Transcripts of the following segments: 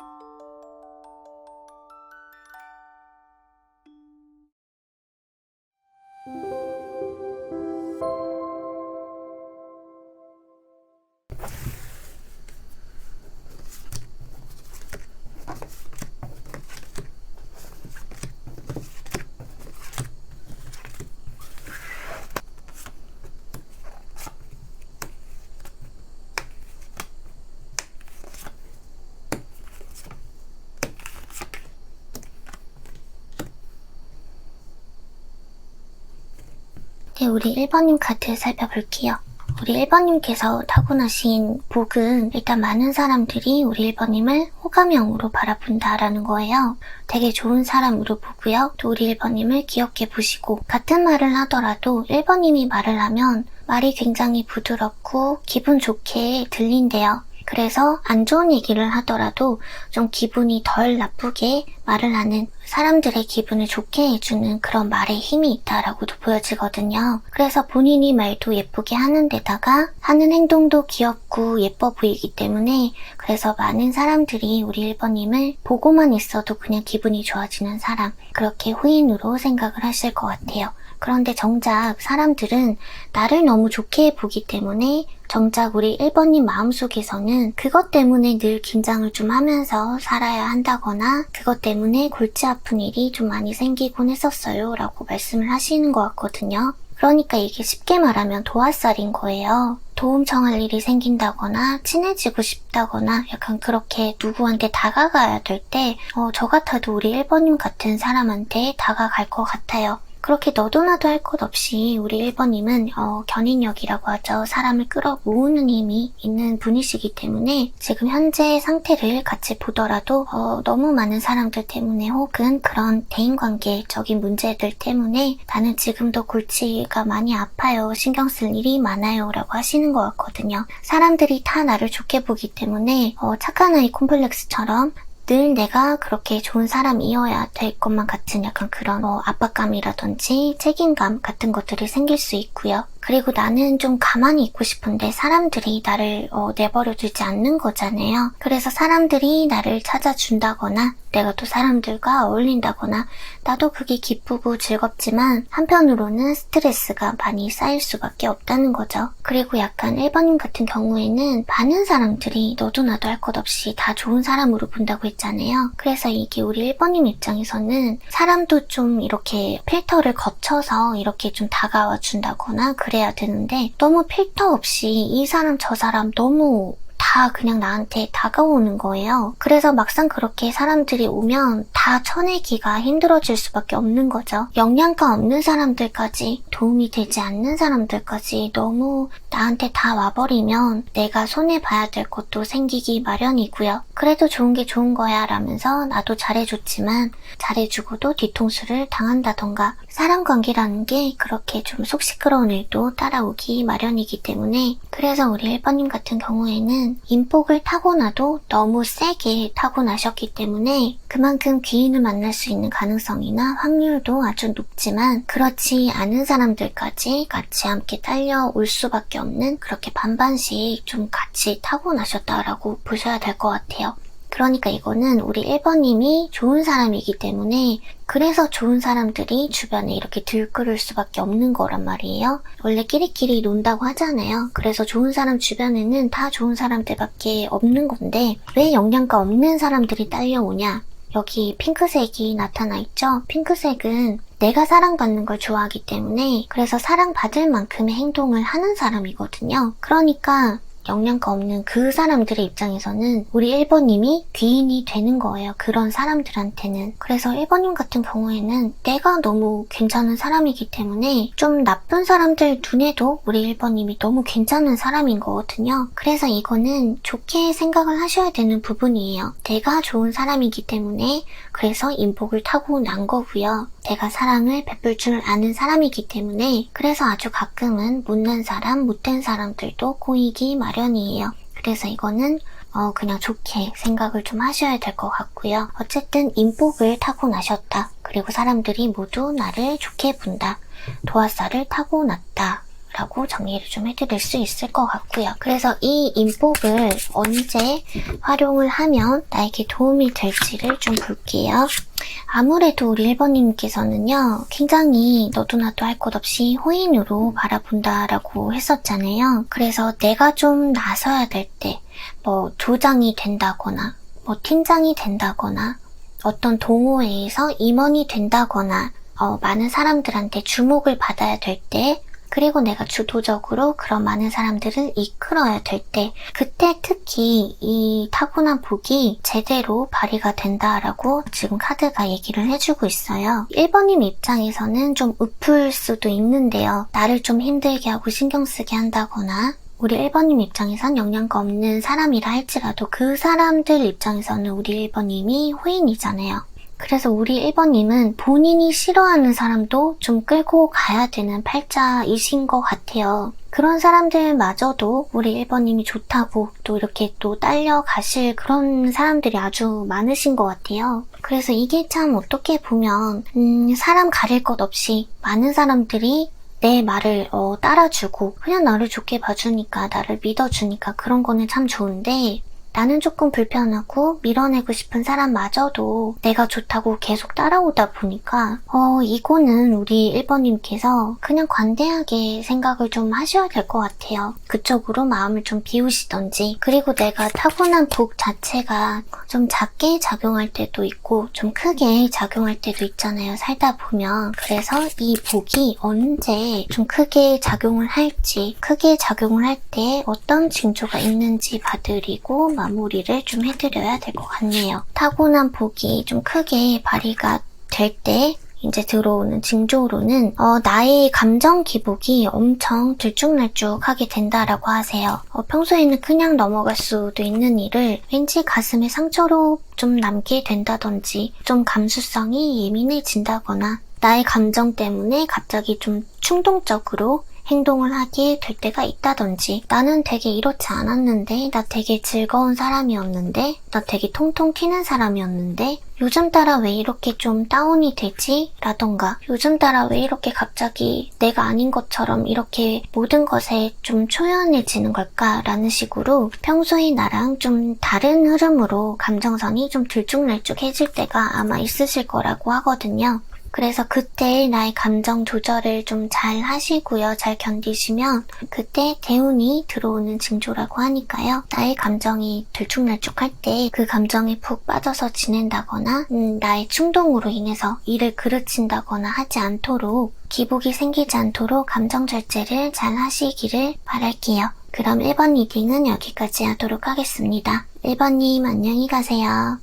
you 네, 우리 1번님 카드 살펴볼게요. 우리 1번님께서 타고나신 복은 일단 많은 사람들이 우리 1번님을 호감형으로 바라본다라는 거예요. 되게 좋은 사람으로 보고요. 또 우리 1번님을 귀엽게 보시고 같은 말을 하더라도 1번님이 말을 하면 말이 굉장히 부드럽고 기분 좋게 들린대요. 그래서 안 좋은 얘기를 하더라도 좀 기분이 덜 나쁘게 말을 하는 사람들의 기분을 좋게 해주는 그런 말에 힘이 있다라고도 보여지거든요. 그래서 본인이 말도 예쁘게 하는 데다가 하는 행동도 귀엽고 예뻐 보이기 때문에 그래서 많은 사람들이 우리 1번님을 보고만 있어도 그냥 기분이 좋아지는 사람 그렇게 후인으로 생각을 하실 것 같아요. 그런데 정작 사람들은 나를 너무 좋게 보기 때문에 정작 우리 1번님 마음속에서는 그것 때문에 늘 긴장을 좀 하면서 살아야 한다거나 그것 때문에 골치 아픈 일이 좀 많이 생기곤 했었어요 라고 말씀을 하시는 것 같거든요. 그러니까 이게 쉽게 말하면 도화살인 거예요. 도움 청할 일이 생긴다거나 친해지고 싶다거나 약간 그렇게 누구한테 다가가야 될때 어, 저 같아도 우리 1번님 같은 사람한테 다가갈 것 같아요. 그렇게 너도나도 할 것 없이 우리 1번님은 어, 견인력이라고 하죠. 사람을 끌어모으는 힘이 있는 분이시기 때문에 지금 현재 상태를 같이 보더라도 어, 너무 많은 사람들 때문에 혹은 그런 대인관계적인 문제들 때문에 나는 지금도 골치가 많이 아파요. 신경 쓸 일이 많아요. 라고 하시는 것 같거든요. 사람들이 다 나를 좋게 보기 때문에 어, 착한 아이 콤플렉스처럼 늘 내가 그렇게 좋은 사람이어야 될 것만 같은 약간 그런 뭐 압박감이라든지 책임감 같은 것들이 생길 수 있고요. 그리고 나는 좀 가만히 있고 싶은데 사람들이 나를 어, 내버려 두지 않는 거잖아요. 그래서 사람들이 나를 찾아준다거나 내가 또 사람들과 어울린다거나 나도 그게 기쁘고 즐겁지만 한편으로는 스트레스가 많이 쌓일 수밖에 없다는 거죠. 그리고 약간 1번님 같은 경우에는 많은 사람들이 너도 나도 할 것 없이 다 좋은 사람으로 본다고 했잖아요. 그래서 이게 우리 1번님 입장에서는 사람도 좀 이렇게 필터를 거쳐서 이렇게 좀 다가와 준다거나 그래야 되는데 너무 필터 없이 이 사람 저 사람 너무 다 그냥 나한테 다가오는 거예요. 그래서 막상 그렇게 사람들이 오면 다 쳐내기가 힘들어질 수밖에 없는 거죠. 영양가 없는 사람들까지 도움이 되지 않는 사람들까지 너무 나한테 다 와버리면 내가 손해봐야 될 것도 생기기 마련이고요. 그래도 좋은 게 좋은 거야 라면서 나도 잘해줬지만 잘해주고도 뒤통수를 당한다던가 사람 관계라는 게 그렇게 좀 속 시끄러운 일도 따라오기 마련이기 때문에 그래서 우리 1번님 같은 경우에는 인복을 타고나도 너무 세게 타고나셨기 때문에 그만큼 귀인을 만날 수 있는 가능성이나 확률도 아주 높지만 그렇지 않은 사람들까지 같이 함께 딸려올 수밖에 없는 그렇게 반반씩 좀 같이 타고나셨다라고 보셔야 될 것 같아요. 그러니까 이거는 우리 1번님이 좋은 사람이기 때문에 그래서 좋은 사람들이 주변에 이렇게 들끓을 수밖에 없는 거란 말이에요. 원래 끼리끼리 논다고 하잖아요. 그래서 좋은 사람 주변에는 다 좋은 사람들밖에 없는 건데 왜 영양가 없는 사람들이 딸려오냐? 여기 핑크색이 나타나 있죠? 핑크색은 내가 사랑받는 걸 좋아하기 때문에 그래서 사랑받을 만큼의 행동을 하는 사람이거든요. 그러니까 영양가 없는 그 사람들의 입장에서는 우리 1번님이 귀인이 되는 거예요. 그런 사람들한테는. 그래서 1번님 같은 경우에는 내가 너무 괜찮은 사람이기 때문에 좀 나쁜 사람들 눈에도 우리 1번님이 너무 괜찮은 사람인 거거든요. 그래서 이거는 좋게 생각을 하셔야 되는 부분이에요. 내가 좋은 사람이기 때문에 그래서 인복을 타고 난 거고요. 내가 사랑을 베풀 줄 아는 사람이기 때문에 그래서 아주 가끔은 못난 사람, 못된 사람들도 꼬이기 마련이에요. 그래서 이거는 어, 그냥 좋게 생각을 좀 하셔야 될 것 같고요. 어쨌든 인복을 타고 나셨다. 그리고 사람들이 모두 나를 좋게 본다. 도화살을 타고 났다. 라고 정리를 좀 해드릴 수 있을 것 같고요. 그래서 이 인복을 언제 활용을 하면 나에게 도움이 될지를 좀 볼게요. 아무래도 우리 1번님께서는요, 굉장히 너도 나도 할 것 없이 호인으로 바라본다라고 했었잖아요. 그래서 내가 좀 나서야 될 때, 뭐, 조장이 된다거나, 뭐, 팀장이 된다거나, 어떤 동호회에서 임원이 된다거나, 어, 많은 사람들한테 주목을 받아야 될 때, 그리고 내가 주도적으로 그런 많은 사람들을 이끌어야 될 때, 그때 특히 이 타고난 복이 제대로 발휘가 된다라고 지금 카드가 얘기를 해주고 있어요. 1번님 입장에서는 좀 으플 수도 있는데요. 나를 좀 힘들게 하고 신경 쓰게 한다거나, 우리 1번님 입장에선 영양가 없는 사람이라 할지라도 그 사람들 입장에서는 우리 1번님이 호인이잖아요. 그래서 우리 1번님은 본인이 싫어하는 사람도 좀 끌고 가야 되는 팔자이신 것 같아요. 그런 사람들마저도 우리 1번님이 좋다고 또 이렇게 또 딸려가실 그런 사람들이 아주 많으신 것 같아요. 그래서 이게 참 어떻게 보면, 음, 사람 가릴 것 없이 많은 사람들이 내 말을 어, 따라주고 그냥 나를 좋게 봐주니까 나를 믿어주니까 그런 거는 참 좋은데 나는 조금 불편하고 밀어내고 싶은 사람마저도 내가 좋다고 계속 따라오다 보니까 어 이거는 우리 1번님께서 그냥 관대하게 생각을 좀 하셔야 될 것 같아요. 그쪽으로 마음을 좀 비우시던지 그리고 내가 타고난 복 자체가 좀 작게 작용할 때도 있고 좀 크게 작용할 때도 있잖아요. 살다 보면 그래서 이 복이 언제 좀 크게 작용을 할지 크게 작용을 할 때 어떤 징조가 있는지 봐드리고 마무리를 좀 해드려야 될 것 같네요. 타고난 복이 좀 크게 발휘가 될때 이제 들어오는 징조로는 어, 나의 감정 기복이 엄청 들쭉날쭉하게 된다라고 하세요. 어, 평소에는 그냥 넘어갈 수도 있는 일을 왠지 가슴에 상처로 좀 남게 된다든지 좀 감수성이 예민해진다거나 나의 감정 때문에 갑자기 좀 충동적으로 행동을 하게 될 때가 있다든지 나는 되게 이렇지 않았는데 나 되게 즐거운 사람이었는데 나 되게 통통 튀는 사람이었는데 요즘 따라 왜 이렇게 좀 다운이 되지? 라던가 요즘 따라 왜 이렇게 갑자기 내가 아닌 것처럼 이렇게 모든 것에 좀 초연해지는 걸까? 라는 식으로 평소에 나랑 좀 다른 흐름으로 감정선이 좀 들쭉날쭉해질 때가 아마 있으실 거라고 하거든요. 그래서 그때 나의 감정 조절을 좀 잘 하시고요. 잘 견디시면 그때 대운이 들어오는 징조라고 하니까요. 나의 감정이 들쭉날쭉할 때 그 감정에 푹 빠져서 지낸다거나 음, 나의 충동으로 인해서 일을 그르친다거나 하지 않도록 기복이 생기지 않도록 감정 절제를 잘 하시기를 바랄게요. 그럼 1번 리딩은 여기까지 하도록 하겠습니다. 1번님 안녕히 가세요.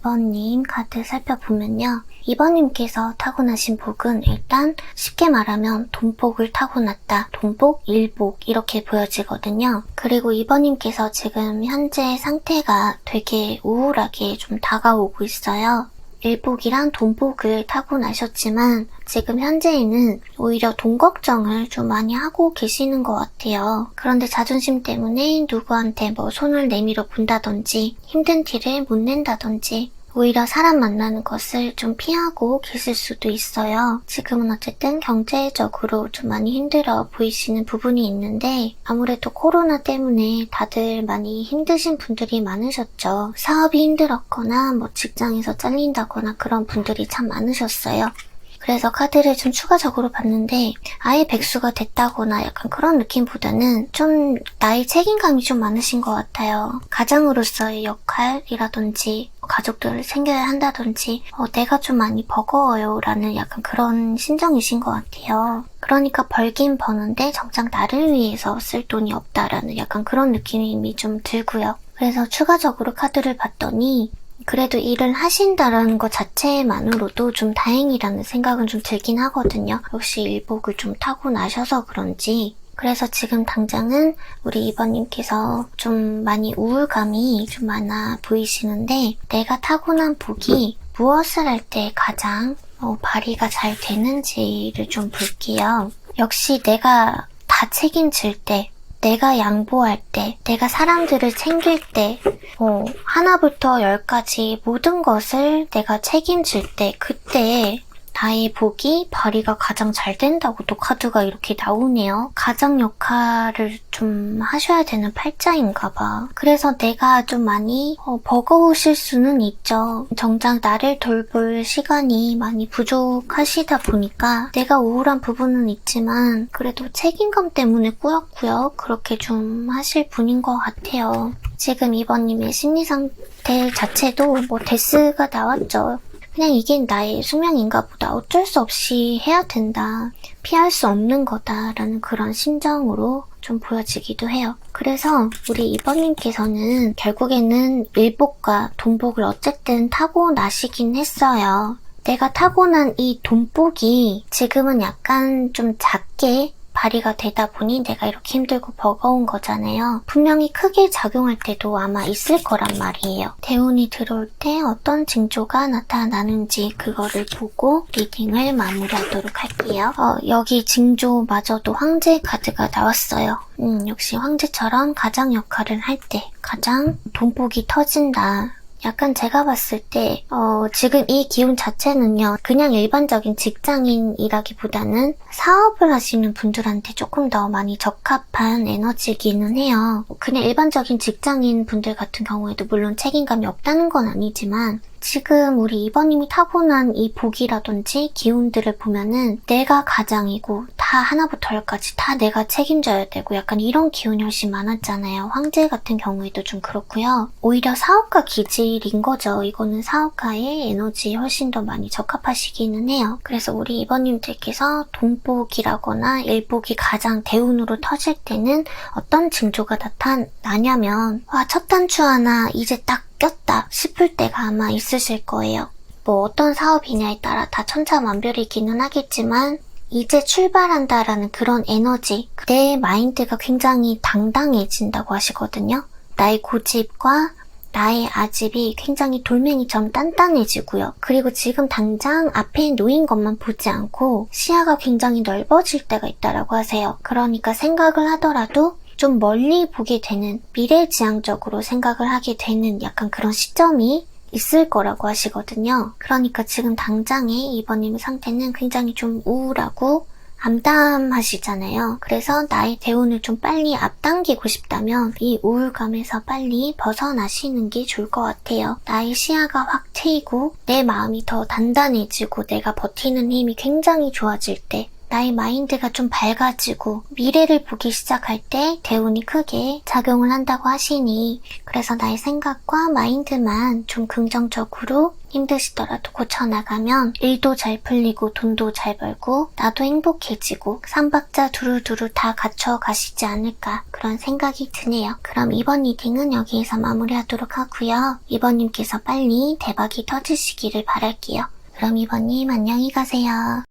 2번님 카드 살펴보면요. 2번님께서 타고나신 복은 일단 쉽게 말하면 돈복을 타고났다. 돈복, 일복 이렇게 보여지거든요. 그리고 2번님께서 지금 현재 상태가 되게 우울하게 좀 다가오고 있어요. 일복이랑 돈복을 타고나셨지만 지금 현재에는 오히려 돈 걱정을 좀 많이 하고 계시는 것 같아요. 그런데 자존심 때문에 누구한테 뭐 손을 내밀어 본다든지 힘든 티를 못 낸다든지 오히려 사람 만나는 것을 좀 피하고 계실 수도 있어요. 지금은 어쨌든 경제적으로 좀 많이 힘들어 보이시는 부분이 있는데 아무래도 코로나 때문에 다들 많이 힘드신 분들이 많으셨죠. 사업이 힘들었거나 뭐 직장에서 잘린다거나 그런 분들이 참 많으셨어요. 그래서 카드를 좀 추가적으로 봤는데 아예 백수가 됐다거나 약간 그런 느낌보다는 좀 나의 책임감이 좀 많으신 것 같아요. 가장으로서의 역할이라든지 가족들을 챙겨야 한다든지 어, 내가 좀 많이 버거워요 라는 약간 그런 심정이신 것 같아요. 그러니까 벌긴 버는데 정작 나를 위해서 쓸 돈이 없다라는 약간 그런 느낌이 좀 들고요. 그래서 추가적으로 카드를 봤더니 그래도 일을 하신다라는 것 자체만으로도 좀 다행이라는 생각은 좀 들긴 하거든요. 역시 일복을 좀 타고 나셔서 그런지. 그래서 지금 당장은 우리 이번님께서 좀 많이 우울감이 좀 많아 보이시는데 내가 타고난 복이 무엇을 할 때 가장 어, 발휘가 잘 되는지를 좀 볼게요. 역시 내가 다 책임질 때 내가 양보할 때, 내가 사람들을 챙길 때, 어, 하나부터 열까지 모든 것을 내가 책임질 때, 그때 나의 복이 발휘가 가장 잘 된다고 또 카드가 이렇게 나오네요. 가장 역할을 좀 하셔야 되는 팔자인가 봐. 그래서 내가 좀 많이 어, 버거우실 수는 있죠. 정작 나를 돌볼 시간이 많이 부족하시다 보니까 내가 우울한 부분은 있지만 그래도 책임감 때문에 꾸역꾸역 그렇게 좀 하실 분인 것 같아요. 지금 이번님의 심리 상태 자체도 뭐 데스가 나왔죠. 그냥 이게 나의 숙명인가 보다. 어쩔 수 없이 해야 된다. 피할 수 없는 거다라는 그런 심정으로 좀 보여지기도 해요. 그래서 우리 이번님께서는 결국에는 일복과 돈복을 어쨌든 타고 나시긴 했어요. 내가 타고난 이 돈복이 지금은 약간 좀 작게 발휘가 되다 보니 내가 이렇게 힘들고 버거운 거잖아요. 분명히 크게 작용할 때도 아마 있을 거란 말이에요. 대운이 들어올 때 어떤 징조가 나타나는지 그거를 보고 리딩을 마무리하도록 할게요. 어, 여기 징조마저도 황제 카드가 나왔어요. 음, 역시 황제처럼 가장 역할을 할 때 가장 돈복이 터진다. 약간 제가 봤을 때, 어, 지금 이 기운 자체는요, 그냥 일반적인 직장인이라기보다는 사업을 하시는 분들한테 조금 더 많이 적합한 에너지기는 해요. 그냥 일반적인 직장인 분들 같은 경우에도 물론 책임감이 없다는 건 아니지만, 지금 우리 이번님이 타고난 이 복이라든지 기운들을 보면은 내가 가장이고 다 하나부터 열까지 다 내가 책임져야 되고 약간 이런 기운이 훨씬 많았잖아요. 황제 같은 경우에도 좀 그렇고요. 오히려 사업가 기질인 거죠. 이거는 사업가의 에너지에 훨씬 더 많이 적합하시기는 해요. 그래서 우리 이번님들께서 돈복이라거나 일복이 가장 대운으로 터질 때는 어떤 징조가 나타나냐면 와 첫 단추 하나 이제 딱 꼈다 싶을 때가 아마 있으실 거예요. 뭐 어떤 사업이냐에 따라 다 천차만별이기는 하겠지만 이제 출발한다라는 그런 에너지, 내 마인드가 굉장히 당당해진다고 하시거든요. 나의 고집과 나의 아집이 굉장히 돌멩이처럼 단단해지고요. 그리고 지금 당장 앞에 놓인 것만 보지 않고 시야가 굉장히 넓어질 때가 있다라고 하세요. 그러니까 생각을 하더라도 좀 멀리 보게 되는 미래지향적으로 생각을 하게 되는 약간 그런 시점이 있을 거라고 하시거든요. 그러니까 지금 당장의 이번님 상태는 굉장히 좀 우울하고 암담하시잖아요. 그래서 나의 대운을 좀 빨리 앞당기고 싶다면 이 우울감에서 빨리 벗어나시는 게 좋을 것 같아요. 나의 시야가 확 트이고 내 마음이 더 단단해지고 내가 버티는 힘이 굉장히 좋아질 때 나의 마인드가 좀 밝아지고 미래를 보기 시작할 때 대운이 크게 작용을 한다고 하시니 그래서 나의 생각과 마인드만 좀 긍정적으로 힘드시더라도 고쳐나가면 일도 잘 풀리고 돈도 잘 벌고 나도 행복해지고 삼박자 두루두루 다 갖춰 가시지 않을까 그런 생각이 드네요. 그럼 이번 리딩은 여기에서 마무리하도록 하고요. 이번님께서 빨리 대박이 터지시기를 바랄게요. 그럼 이번님 안녕히 가세요.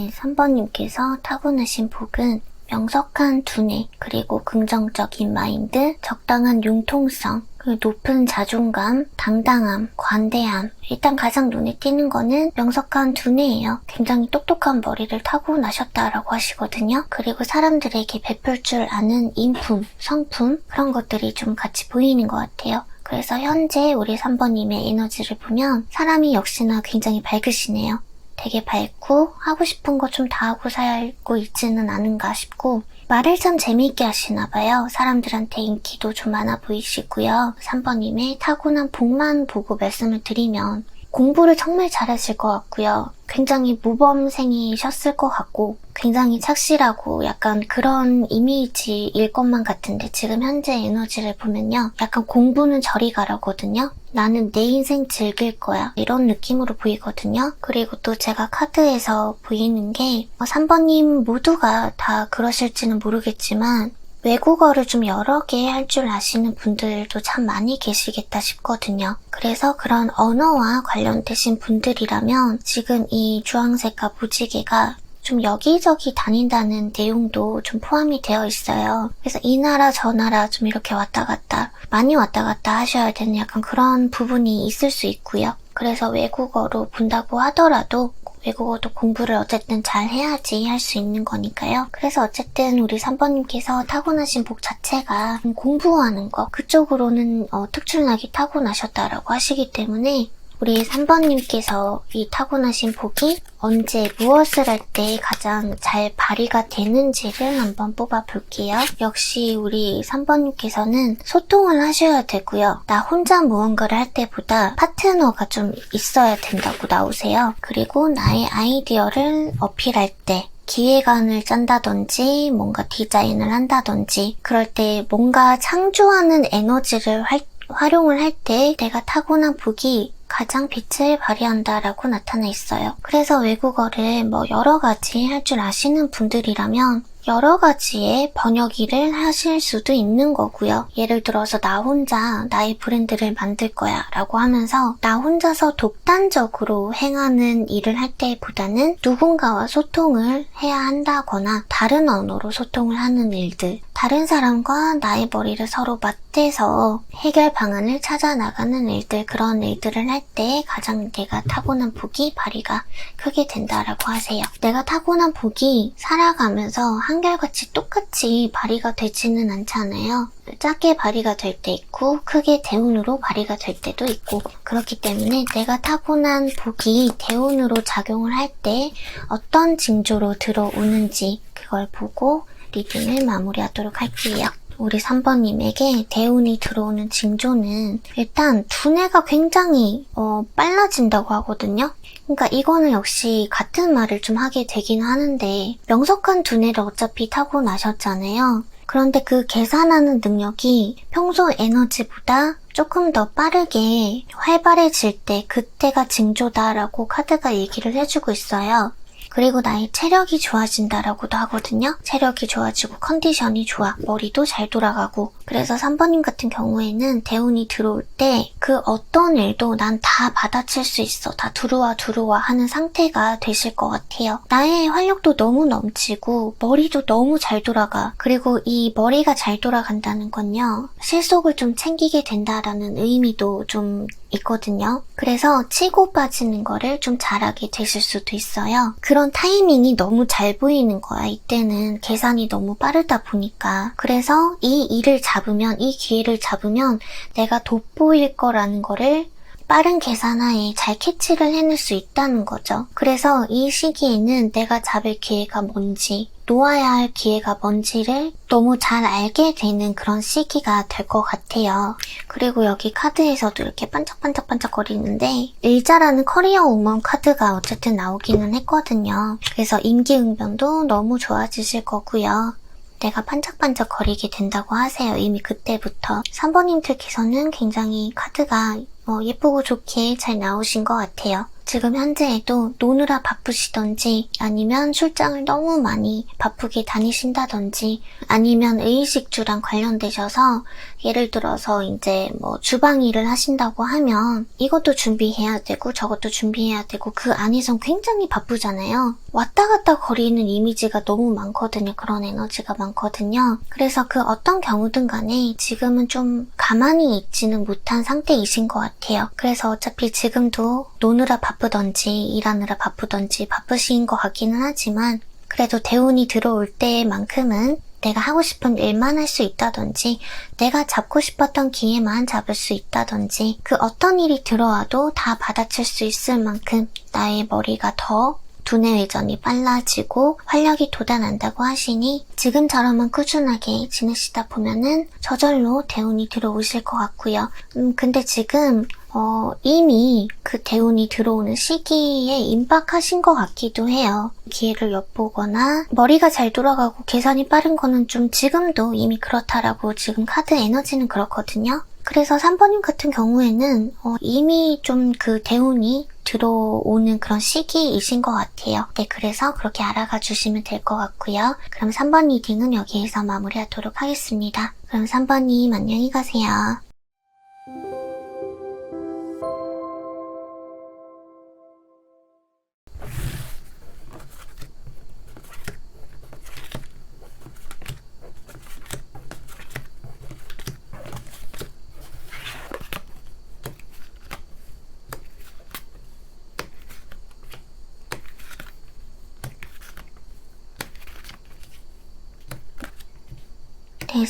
네, 3번님께서 타고나신 복은 명석한 두뇌, 그리고 긍정적인 마인드, 적당한 융통성, 그 높은 자존감, 당당함, 관대함. 일단 가장 눈에 띄는 거는 명석한 두뇌예요. 굉장히 똑똑한 머리를 타고 나셨다라고 하시거든요. 그리고 사람들에게 베풀 줄 아는 인품, 성품 그런 것들이 좀 같이 보이는 것 같아요. 그래서 현재 우리 3번님의 에너지를 보면 사람이 역시나 굉장히 밝으시네요. 되게 밝고 하고 싶은 거 좀 다 하고 살고 있지는 않은가 싶고 말을 참 재미있게 하시나 봐요. 사람들한테 인기도 좀 많아 보이시고요. 3번님의 타고난 복만 보고 말씀을 드리면 공부를 정말 잘하실 것 같고요. 굉장히 모범생이셨을 것 같고 굉장히 착실하고 약간 그런 이미지일 것만 같은데 지금 현재 에너지를 보면요. 약간 공부는 저리 가라거든요. 나는 내 인생 즐길 거야. 이런 느낌으로 보이거든요. 그리고 또 제가 카드에서 보이는 게 3번님 모두가 다 그러실지는 모르겠지만 외국어를 좀 여러 개 할 줄 아시는 분들도 참 많이 계시겠다 싶거든요. 그래서 그런 언어와 관련되신 분들이라면 지금 이 주황색과 무지개가 좀 여기저기 다닌다는 내용도 좀 포함이 되어 있어요. 그래서 이 나라 저 나라 좀 이렇게 왔다 갔다 많이 왔다 갔다 하셔야 되는 약간 그런 부분이 있을 수 있고요. 그래서 외국어로 본다고 하더라도 외국어도 공부를 어쨌든 잘 해야지 할 수 있는 거니까요. 그래서 어쨌든 우리 3번님께서 타고나신 복 자체가 공부하는 거 그쪽으로는 어, 특출나게 타고나셨다라고 하시기 때문에 우리 3번님께서 이 타고나신 복이 언제 무엇을 할 때 가장 잘 발휘가 되는지를 한번 뽑아 볼게요. 역시 우리 3번님께서는 소통을 하셔야 되고요. 나 혼자 무언가를 할 때보다 파트너가 좀 있어야 된다고 나오세요. 그리고 나의 아이디어를 어필할 때 기획안을 짠다든지 뭔가 디자인을 한다든지 그럴 때 뭔가 창조하는 에너지를 활, 활용을 할 때 내가 타고난 복이 가장 빛을 발휘한다라고 나타나 있어요. 그래서 외국어를 뭐 여러 가지 할 줄 아시는 분들이라면 여러 가지의 번역 일을 하실 수도 있는 거고요. 예를 들어서 나 혼자 나의 브랜드를 만들 거야 라고 하면서 나 혼자서 독단적으로 행하는 일을 할 때보다는 누군가와 소통을 해야 한다거나 다른 언어로 소통을 하는 일들, 다른 사람과 나의 머리를 서로 맞대서 해결 방안을 찾아 나가는 일들, 그런 일들을 할 때 가장 내가 타고난 복이 발휘가 크게 된다라고 하세요. 내가 타고난 복이 살아가면서 한결같이 똑같이 발휘가 되지는 않잖아요. 작게 발휘가 될 때 있고 크게 대운으로 발휘가 될 때도 있고 그렇기 때문에 내가 타고난 복이 대운으로 작용을 할 때 어떤 징조로 들어오는지 그걸 보고 리딩을 마무리하도록 할게요. 우리 3번님에게 대운이 들어오는 징조는 일단 두뇌가 굉장히 어, 빨라진다고 하거든요. 그러니까 이거는 역시 같은 말을 좀 하게 되긴 하는데 명석한 두뇌를 어차피 타고 나셨잖아요. 그런데 그 계산하는 능력이 평소 에너지보다 조금 더 빠르게 활발해질 때 그때가 징조다라고 카드가 얘기를 해주고 있어요. 그리고 나의 체력이 좋아진다라고도 하거든요. 체력이 좋아지고 컨디션이 좋아. 머리도 잘 돌아가고. 그래서 3번님 같은 경우에는 대운이 들어올 때 그 어떤 일도 난 다 받아칠 수 있어. 다 들어와 들어와 하는 상태가 되실 것 같아요. 나의 활력도 너무 넘치고 머리도 너무 잘 돌아가. 그리고 이 머리가 잘 돌아간다는 건요. 실속을 좀 챙기게 된다라는 의미도 좀 있거든요. 그래서 치고 빠지는 거를 좀 잘하게 되실 수도 있어요. 그런 타이밍이 너무 잘 보이는 거야. 이때는 계산이 너무 빠르다 보니까. 그래서 이 일을 잡으면, 이 기회를 잡으면 내가 돋보일 거라는 거를 빠른 계산하에 잘 캐치를 해낼 수 있다는 거죠. 그래서 이 시기에는 내가 잡을 기회가 뭔지, 놓아야 할 기회가 뭔지를 너무 잘 알게 되는 그런 시기가 될 것 같아요. 그리고 여기 카드에서도 이렇게 반짝반짝 반짝 거리는데 일자라는 커리어 우먼 카드가 어쨌든 나오기는 했거든요. 그래서 임기응변도 너무 좋아지실 거고요. 내가 반짝반짝 거리게 된다고 하세요. 이미 그때부터. 3번님들께서는 굉장히 카드가 어, 예쁘고 좋게 잘 나오신 것 같아요. 지금 현재에도 노느라 바쁘시던지 아니면 출장을 너무 많이 바쁘게 다니신다던지 아니면 의식주랑 관련되셔서 예를 들어서 이제 뭐 주방 일을 하신다고 하면 이것도 준비해야 되고 저것도 준비해야 되고 그 안에선 굉장히 바쁘잖아요. 왔다 갔다 거리는 이미지가 너무 많거든요. 그런 에너지가 많거든요. 그래서 그 어떤 경우든 간에 지금은 좀 가만히 있지는 못한 상태이신 것 같아요. 그래서 어차피 지금도 노느라 바쁘던지 일하느라 바쁘던지 바쁘신 것 같기는 하지만 그래도 대운이 들어올 때만큼은 내가 하고 싶은 일만 할 수 있다든지, 내가 잡고 싶었던 기회만 잡을 수 있다든지, 그 어떤 일이 들어와도 다 받아칠 수 있을 만큼 나의 머리가 더 두뇌 회전이 빨라지고 활력이 돋아난다고 하시니 지금처럼은 꾸준하게 지내시다 보면은 저절로 대운이 들어오실 것 같고요. 음, 근데 지금 어, 이미 그 대운이 들어오는 시기에 임박하신 것 같기도 해요. 기회를 엿보거나 머리가 잘 돌아가고 계산이 빠른 거는 좀 지금도 이미 그렇다라고 지금 카드 에너지는 그렇거든요. 그래서 3번님 같은 경우에는 어, 이미 좀 그 대운이 들어오는 그런 시기이신 것 같아요. 네, 그래서 그렇게 알아가 주시면 될 것 같고요. 그럼 3번 리딩은 여기에서 마무리하도록 하겠습니다. 그럼 3번님 안녕히 가세요.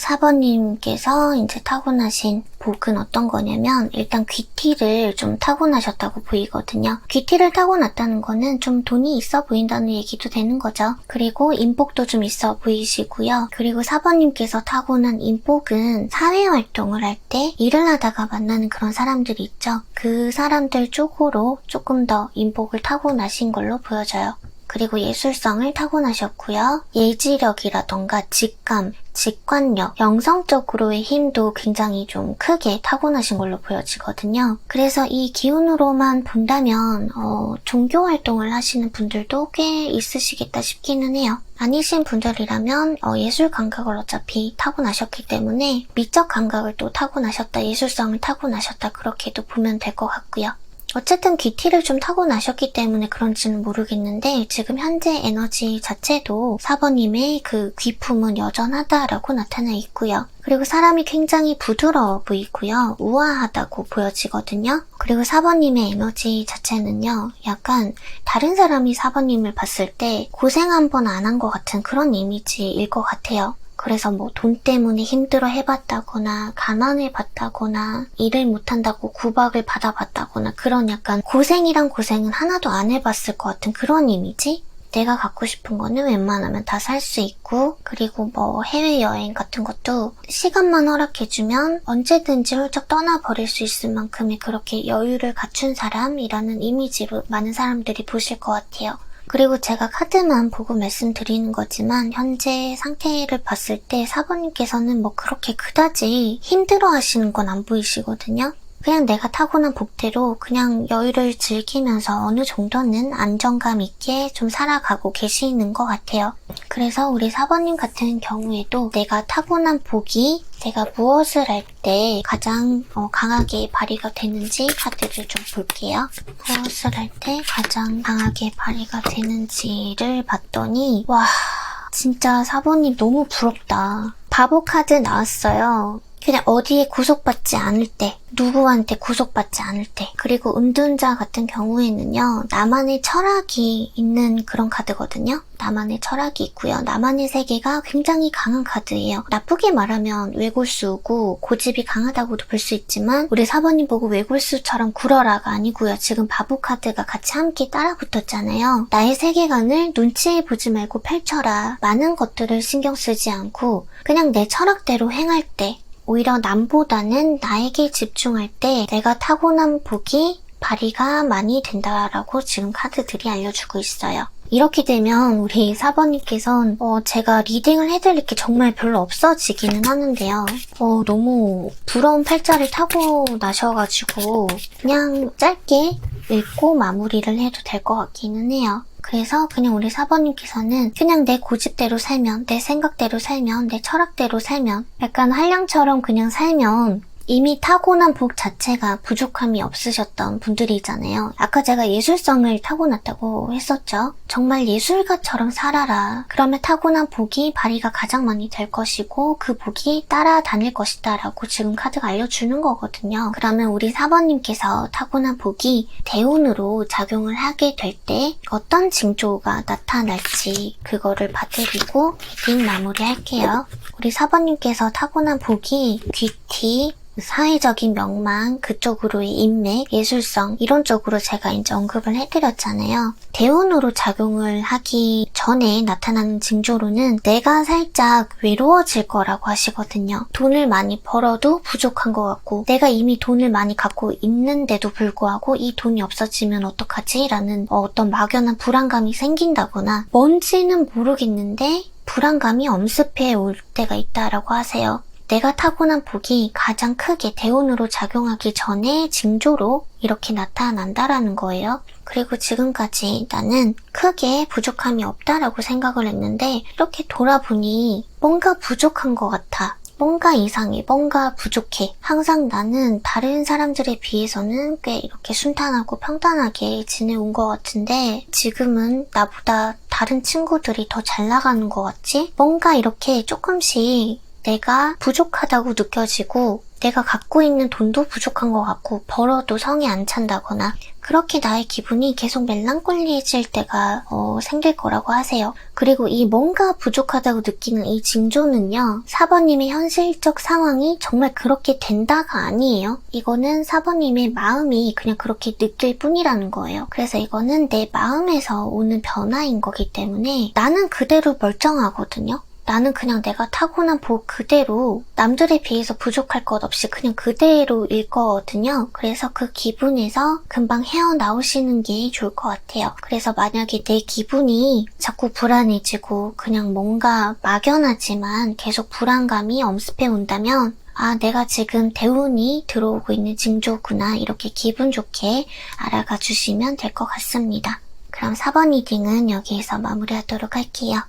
사번님께서 이제 타고나신 복은 어떤 거냐면 일단 귀티를 좀 타고나셨다고 보이거든요. 귀티를 타고났다는 거는 좀 돈이 있어 보인다는 얘기도 되는 거죠. 그리고 인복도 좀 있어 보이시고요. 그리고 사번님께서 타고난 인복은 사회활동을 할 때 일을 하다가 만나는 그런 사람들이 있죠. 그 사람들 쪽으로 조금 더 인복을 타고나신 걸로 보여져요. 그리고 예술성을 타고나셨고요. 예지력이라던가 직감, 직관력, 영성적으로의 힘도 굉장히 좀 크게 타고나신 걸로 보여지거든요. 그래서 이 기운으로만 본다면 어, 종교 활동을 하시는 분들도 꽤 있으시겠다 싶기는 해요. 아니신 분들이라면 어, 예술 감각을 어차피 타고나셨기 때문에 미적 감각을 또 타고나셨다, 예술성을 타고나셨다 그렇게도 보면 될 것 같고요. 어쨌든 귀티를 좀 타고 나셨기 때문에 그런지는 모르겠는데 지금 현재 에너지 자체도 사번님의 그 귀품은 여전하다라고 나타나 있고요. 그리고 사람이 굉장히 부드러워 보이고요. 우아하다고 보여지거든요. 그리고 사번님의 에너지 자체는요. 약간 다른 사람이 사번님을 봤을 때 고생 한 번 안 한 것 같은 그런 이미지일 것 같아요. 그래서 뭐 돈 때문에 힘들어 해봤다거나 가난해 봤다거나 일을 못한다고 구박을 받아봤다거나 그런 약간 고생이란 고생은 하나도 안 해봤을 것 같은 그런 이미지? 내가 갖고 싶은 거는 웬만하면 다 살 수 있고 그리고 뭐 해외여행 같은 것도 시간만 허락해주면 언제든지 훌쩍 떠나버릴 수 있을 만큼의 그렇게 여유를 갖춘 사람이라는 이미지로 많은 사람들이 보실 것 같아요. 그리고 제가 카드만 보고 말씀드리는 거지만 현재 상태를 봤을 때 사부님께서는 뭐 그렇게 그다지 힘들어 하시는 건 안 보이시거든요. 그냥 내가 타고난 복대로 그냥 여유를 즐기면서 어느 정도는 안정감 있게 좀 살아가고 계시는 것 같아요. 그래서 우리 사번님 같은 경우에도 내가 타고난 복이 내가 무엇을 할 때 가장 어, 강하게 발휘가 되는지 카드를 좀 볼게요. 무엇을 할 때 가장 강하게 발휘가 되는지를 봤더니 와 진짜 사번님 너무 부럽다. 바보 카드 나왔어요. 그냥 어디에 구속받지 않을 때, 누구한테 구속받지 않을 때, 그리고 음둔자 같은 경우에는요, 나만의 철학이 있는 그런 카드거든요. 나만의 철학이 있고요. 나만의 세계가 굉장히 강한 카드예요. 나쁘게 말하면 외골수고 고집이 강하다고도 볼 수 있지만 우리 사번님 보고 외골수처럼 굴어라가 아니고요. 지금 바보 카드가 같이 함께 따라 붙었잖아요. 나의 세계관을 눈치에 보지 말고 펼쳐라. 많은 것들을 신경 쓰지 않고 그냥 내 철학대로 행할 때 오히려 남보다는 나에게 집중할 때 내가 타고난 복이 발휘가 많이 된다라고 지금 카드들이 알려주고 있어요. 이렇게 되면 우리 사번님께서는 어, 제가 리딩을 해드릴 게 정말 별로 없어지기는 하는데요. 어, 너무 부러운 팔자를 타고 나셔가지고 그냥 짧게 읽고 마무리를 해도 될 것 같기는 해요. 그래서 그냥 우리 사번님께서는 그냥 내 고집대로 살면, 내 생각대로 살면, 내 철학대로 살면, 약간 한량처럼 그냥 살면 이미 타고난 복 자체가 부족함이 없으셨던 분들이잖아요. 아까 제가 예술성을 타고났다고 했었죠. 정말 예술가처럼 살아라. 그러면 타고난 복이 발휘가 가장 많이 될 것이고 그 복이 따라다닐 것이다 라고 지금 카드가 알려주는 거거든요. 그러면 우리 사번님께서 타고난 복이 대운으로 작용을 하게 될 때 어떤 징조가 나타날지 그거를 봐드리고 리딩 마무리 할게요. 우리 사번님께서 타고난 복이 귀 티, 사회적인 명망, 그쪽으로의 인맥, 예술성 이런 쪽으로 제가 이제 언급을 해드렸잖아요. 대운으로 작용을 하기 전에 나타나는 징조로는 내가 살짝 외로워질 거라고 하시거든요. 돈을 많이 벌어도 부족한 것 같고 내가 이미 돈을 많이 갖고 있는데도 불구하고 이 돈이 없어지면 어떡하지? 라는 어떤 막연한 불안감이 생긴다거나 뭔지는 모르겠는데 불안감이 엄습해 올 때가 있다라고 하세요. 내가 타고난 복이 가장 크게 대운으로 작용하기 전에 징조로 이렇게 나타난다라는 거예요. 그리고 지금까지 나는 크게 부족함이 없다라고 생각을 했는데 이렇게 돌아보니 뭔가 부족한 것 같아. 뭔가 이상해, 뭔가 부족해. 항상 나는 다른 사람들에 비해서는 꽤 이렇게 순탄하고 평탄하게 지내온 것 같은데 지금은 나보다 다른 친구들이 더 잘 나가는 것 같지? 뭔가 이렇게 조금씩 내가 부족하다고 느껴지고 내가 갖고 있는 돈도 부족한 것 같고 벌어도 성이 안 찬다거나 그렇게 나의 기분이 계속 멜랑꼴리해질 때가 어, 생길 거라고 하세요. 그리고 이 뭔가 부족하다고 느끼는 이 징조는요. 4번님의 현실적 상황이 정말 그렇게 된다가 아니에요. 이거는 4번님의 마음이 그냥 그렇게 느낄 뿐이라는 거예요. 그래서 이거는 내 마음에서 오는 변화인 거기 때문에 나는 그대로 멀쩡하거든요. 나는 그냥 내가 타고난 복 그대로 남들에 비해서 부족할 것 없이 그냥 그대로일 거거든요. 그래서 그 기분에서 금방 헤어나오시는 게 좋을 것 같아요. 그래서 만약에 내 기분이 자꾸 불안해지고 그냥 뭔가 막연하지만 계속 불안감이 엄습해 온다면 아, 내가 지금 대운이 들어오고 있는 징조구나. 이렇게 기분 좋게 알아가 주시면 될 것 같습니다. 그럼 4번 리딩은 여기에서 마무리하도록 할게요.